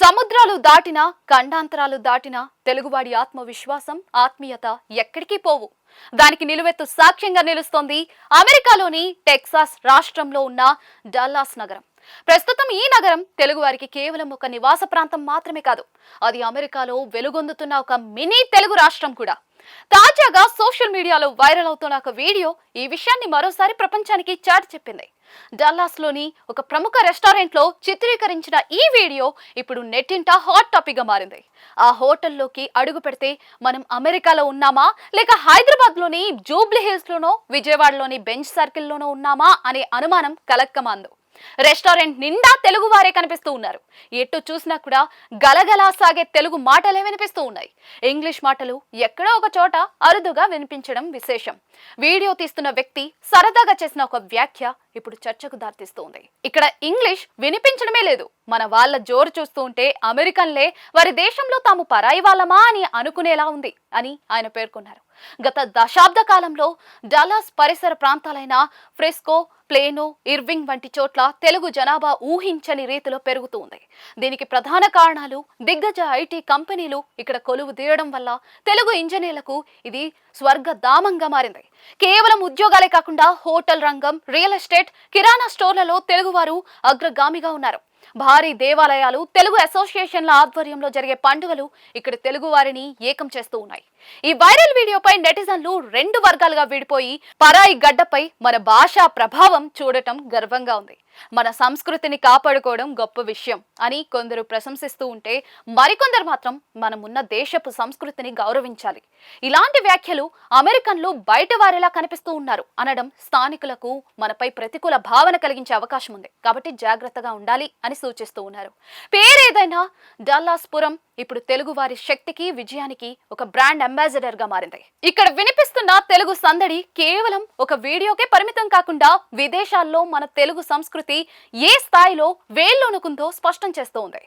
సముద్రాలు దాటిన ఖండాంతరాలు దాటిన తెలుగువాడి ఆత్మవిశ్వాసం ఆత్మీయత ఎక్కడికి పోవు. దానికి నిలువెత్తు సాక్ష్యంగా నిలుస్తోంది అమెరికాలోని టెక్సాస్ రాష్ట్రంలో ఉన్న డల్లాస్ నగరం. ప్రస్తుతం ఈ నగరం తెలుగువారికి కేవలం ఒక నివాస ప్రాంతం మాత్రమే కాదు అది అమెరికాలో వెలుగొందుతున్న ఒక మినీ తెలుగు రాష్ట్రం కూడా. తాజాగా సోషల్ మీడియాలో వైరల్ అవుతున్న ఒక వీడియో ఈ విషయాన్ని మరోసారి ప్రపంచానికి చాటి చెప్పింది. డల్లాస్లోని ఒక ప్రముఖ రెస్టారెంట్లో చిత్రీకరించిన ఈ వీడియో ఇప్పుడు నెట్టింట హాట్ టాపిక్గా మారింది. ఆ హోటల్లోకి అడుగు పెడితే మనం అమెరికాలో ఉన్నామా? లేక హైదరాబాద్లోని జూబ్లీ హిల్స్ లోనో విజయవాడలోని బెంచ్ సర్కిల్ లోనో ఉన్నామా? అనే అనుమానం కలక్కమాందు. రెస్టారెంట్ నిండా తెలుగు వారే కనిపిస్తూ ఉన్నారు. ఎటు చూసినా కూడా గలగలా సాగే తెలుగు మాటలే వినిపిస్తూ ఉన్నాయి. ఇంగ్లీష్ మాటలు ఎక్కడో ఒక చోట అరుదుగా వినిపించడం విశేషం. వీడియో తీస్తున్న వ్యక్తి సరదాగా చేసిన ఒక వ్యాఖ్య ఇప్పుడు చర్చకు దారితీస్తుంది. ఇక్కడ ఇంగ్లీష్ వినిపించడమే లేదు. మన వాళ్ళ జోరు చూస్తూ ఉంటే అమెరికన్లే వారి దేశంలో తాము పరాయి వాళ్ళమా అని అనుకునేలా ఉంది అని ఆయన పేర్కొన్నారు. గత దశాబ్ద కాలంలో డలాస్ పరిసర ప్రాంతాలైన ఫ్రెస్కో ప్లేనో ఇర్వింగ్ వంటి చోట్ల తెలుగు జనాభా ఊహించని రీతిలో పెరుగుతూ ఉంది. దీనికి ప్రధాన కారణాలు దిగ్గజ ఐటీ కంపెనీలు ఇక్కడ కొలువు తీయడం వల్ల తెలుగు ఇంజనీర్లకు ఇది స్వర్గధామంగా మారింది. కేవలం ఉద్యోగాలే కాకుండా హోటల్ రంగం రియల్ ఎస్టేట్ కిరాణా స్టోర్లలో తెలుగువారు అగ్రగామిగా ఉన్నారు. భారీ దేవాలయాలు తెలుగు అసోసియేషన్ల ఆధ్వర్యంలో జరిగే పండుగలు ఇక్కడ తెలుగు వారిని ఏకం చేస్తూ ఉన్నాయి. ఈ వైరల్ వీడియోపై నెటిజన్లు రెండు వర్గాలుగా విడిపోయి పరాయి గడ్డపై మన భాషా ప్రభావం చూడటం గర్వంగా ఉంది. మన సంస్కృతిని కాపాడుకోవడం గొప్ప విషయం అని కొందరు ప్రశంసిస్తూ ఉంటే మరికొందరు మాత్రం మనమున్న దేశపు సంస్కృతిని గౌరవించాలి. ఇలాంటి వ్యాఖ్యలు అమెరికన్లు బయట వారిలా కనిపిస్తూ ఉన్నారు అనడం స్థానికులకు మనపై ప్రతికూల భావన కలిగించే అవకాశం ఉంది. కాబట్టి జాగ్రత్తగా ఉండాలి అని సూచిస్తూ ఉన్నారు. పేరేదైనా డల్లాస్ పురం ఇప్పుడు తెలుగు వారి శక్తికి విజయానికి ఒక బ్రాండ్ అంబాసిడర్గా మారింది. ఇక్కడ వినిపిస్తున్న తెలుగు సందడి కేవలం ఒక వీడియోకే పరిమితం కాకుండా విదేశాల్లో మన తెలుగు సంస్కృతి ఏ స్థాయిలో వేళ్ళొనుకుందో స్పష్టం చేస్తూ ఉంది